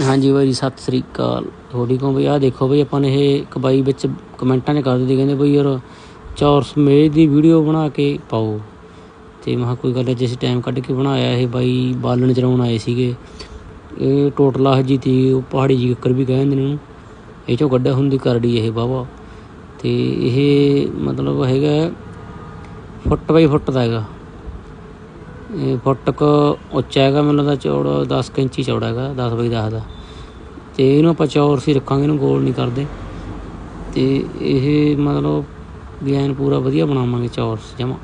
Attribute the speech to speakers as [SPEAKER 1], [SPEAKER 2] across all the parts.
[SPEAKER 1] ਹਾਂਜੀ ਬਾਈ ਜੀ, ਸਤਿ ਸ੍ਰੀ ਅਕਾਲ। ਤੁਹਾਡੀ ਕੋ ਬਈ? ਆਹ ਦੇਖੋ ਬਈ ਆਪਾਂ ਨੇ ਇਹ ਕਬਾਈ ਵਿੱਚ ਕਮੈਂਟਾਂ 'ਚ ਕਰ ਦਿੱਤੀ ਕਹਿੰਦੇ ਬਈ ਯਾਰ ਚੌਰ ਸਮੇਜ ਦੀ ਵੀਡੀਓ ਬਣਾ ਕੇ ਪਾਓ। ਤੇ ਮੈਂ ਕਿਹਾ ਕੋਈ ਗੱਲ ਨਹੀਂ ਅਸੀਂ ਟਾਈਮ ਕੱਢ ਕੇ ਬਣਾਇਆ ਇਹ ਬਾਈ ਬਾਲਣ ਚਲਾਉਣ ਆਏ ਸੀਗੇ। ਇਹ ਟੋਟਲਾ ਜੀ ਤੀ ਉਹ ਪਹਾੜੀ ਜੀ ਕੱਕਰ ਵੀ ਕਹਿੰਦੇ ਨੇ। ਇਹਨੂੰ ਇਹ ਚੋਂ ਕੱਢਿਆ ਹੁੰਦੀ ਕਰੜੀ ਇਹ ਬਾਵਾ ਤੇ ਇਹ ਮਤਲਬ ਹੈਗਾ ਫੁੱਟ ਬਾਈ ਫੁੱਟ ਦਾ ਹੈਗਾ। ਇਹ ਫੁੱਟ ਕੁ ਉੱਚਾ ਹੈਗਾ, ਮੈਨੂੰ ਲੱਗਦਾ ਚੌੜਾ 10 ਕੁ ਇੰਚੀ ਚੌੜਾ ਹੈਗਾ 10 ਬਾਈ 10 ਦਾ। ਤੇ ਇਹਨੂੰ ਆਪਾਂ ਚੌਰ ਸੀ ਰੱਖਾਂਗੇ, ਇਹਨੂੰ ਗੋਲ ਨਹੀਂ ਕਰਦੇ। ਤੇ ਇਹ ਮਤਲਬ ਡਿਜ਼ਾਈਨ ਪੂਰਾ ਵਧੀਆ ਬਣਾਵਾਂਗੇ ਚੌਰ ਜਮਾ।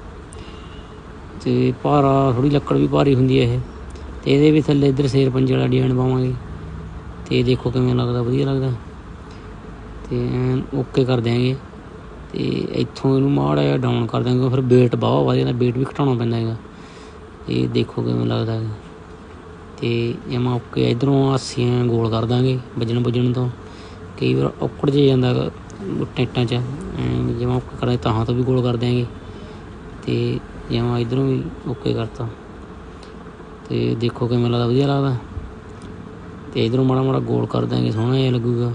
[SPEAKER 1] ਤੇ ਭਾਰਾ ਥੋੜੀ ਲੱਕੜ ਵੀ ਭਾਰੀ ਹੁੰਦੀ ਹੈ ਇਹ। ਤੇ ਇਹਦੇ ਵੀ ਥੱਲੇ ਇੱਧਰ ਸ਼ੇਰ ਪੰਜੇ ਵਾਲਾ ਡਿਜ਼ਾਈਨ ਪਾਵਾਂਗੇ। ਤੇ ਦੇਖੋ ਕਿਵੇਂ ਲੱਗਦਾ, ਵਧੀਆ ਲੱਗਦਾ। ਤੇ ਐਨ ਓਕੇ ਕਰ ਦਿਆਂਗੇ। ਤੇ ਇੱਥੋਂ ਇਹਨੂੰ ਮਾੜਾ ਜਿਹਾ ਡਾਊਨ ਕਰ ਦਿਆਂਗੇ, ਫਿਰ weight ਬਾਵਾ ਵਧੀਆ ਜਾਂਦਾ, weight ਵੀ ਘਟਾਉਣਾ ਪੈਂਦਾ ਹੈਗਾ। ਇਹ ਦੇਖੋ ਕਿਵੇਂ ਲੱਗਦਾ ਹੈ। ਤੇ ਜਮਾ ਓਕੇ ਇਧਰੋਂ ਹਾਸੀਆਂ ਗੋਲ ਕਰ ਦਾਂਗੇ ਵੱਜਣ ਵੱਜਣ ਤੋਂ। ਕਈ ਵਾਰ ਔਕੜ ਜੇ ਜਾਂਦਾ ਟੈਂਟਾਂ 'ਚ। ਜਮਾ ਓਕੇ ਕਰਾਂਗੇ ਤਾਂ ਤੋਂ ਵੀ ਗੋਲ ਕਰ ਦਿਆਂਗੇ। ਤੇ ਜਮਾ ਇਧਰੋਂ ਵੀ ਓਕੇ ਕਰਤਾ। ਤੇ ਦੇਖੋ ਕਿਵੇਂ ਲੱਗਦਾ, ਵਧੀਆ ਲੱਗਦਾ। ਤੇ ਇਧਰੋਂ ਮਾੜਾ ਮਾੜਾ ਗੋਲ ਕਰ ਦਾਂਗੇ ਸੋਹਣਾ ਜਿਹਾ ਲੱਗੂਗਾ।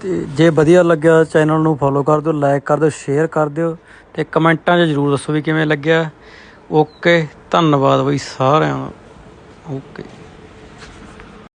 [SPEAKER 2] ਤੇ ਜੇ ਵਧੀਆ ਲੱਗਿਆ ਚੈਨਲ ਨੂੰ ਫੋਲੋ ਕਰ ਦਿਓ ਲਾਈਕ ਕਰ ਦਿਓ ਸ਼ੇਅਰ ਕਰ ਦਿਓ। ਤੇ ਕਮੈਂਟਾਂ 'ਚ ਜਰੂਰ ਦੱਸੋ ਵੀ ਕਿਵੇਂ ਲੱਗਿਆ। ਓਕੇ ਧੰਨਵਾਦ ਬਈ ਸਾਰਿਆਂ ਦਾ। ਓਕੇ।